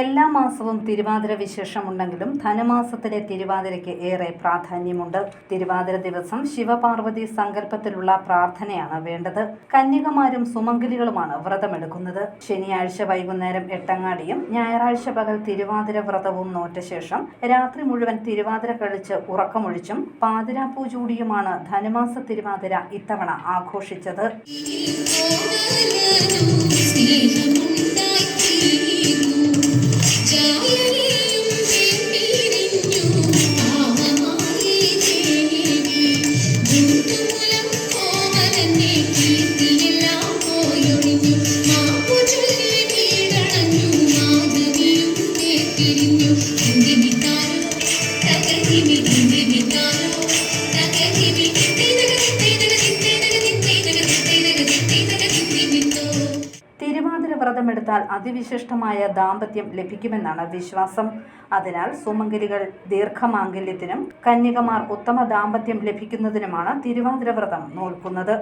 എല്ലാ മാസവും തിരുവാതിര വിശേഷമുണ്ടെങ്കിലും ധനമാസത്തിലെ തിരുവാതിരയ്ക്ക് ഏറെ പ്രാധാന്യമുണ്ട്. തിരുവാതിര ദിവസം ശിവപാർവതി സങ്കല്പത്തിലുള്ള പ്രാർത്ഥനയാണ് വേണ്ടത്. കന്യകമാരും സുമംഗലികളുമാണ് വ്രതമെടുക്കുന്നത്. ശനിയാഴ്ച വൈകുന്നേരം എട്ടങ്ങാടിയും ഞായറാഴ്ച പകൽ തിരുവാതിര വ്രതവും നോറ്റ ശേഷം രാത്രി മുഴുവൻ തിരുവാതിര കഴിച്ച് ഉറക്കമൊഴിച്ചും പാതിരാപ്പൂ ചൂടിയുമാണ് ധനമാസ തിരുവാതിര ഇത്തവണ ആഘോഷിച്ചത്. തിരുവാതിര വ്രതമെടുത്താൽ അതിവിശിഷ്ടമായ ദാമ്പത്യം ലഭിക്കുമെന്നാണ് വിശ്വാസം. അതിനാൽ സുമംഗലികൾ ദീർഘമാംഗല്യത്തിനും കന്യകമാർ ഉത്തമ ദാമ്പത്യം ലഭിക്കുന്നതിനുമാണ് തിരുവാതിര വ്രതം നോൽക്കുന്നത്.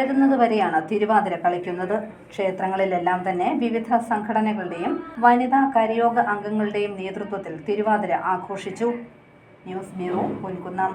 പുലരുന്നത് വരെയാണ് തിരുവാതിര കളിക്കുന്നത്. ക്ഷേത്രങ്ങളിലെല്ലാം തന്നെ വിവിധ സംഘടനകളുടെയും വനിതാ കരയോഗ അംഗങ്ങളുടെയും നേതൃത്വത്തിൽ തിരുവാതിര ആഘോഷിച്ചു. News bureau Ponkunnam.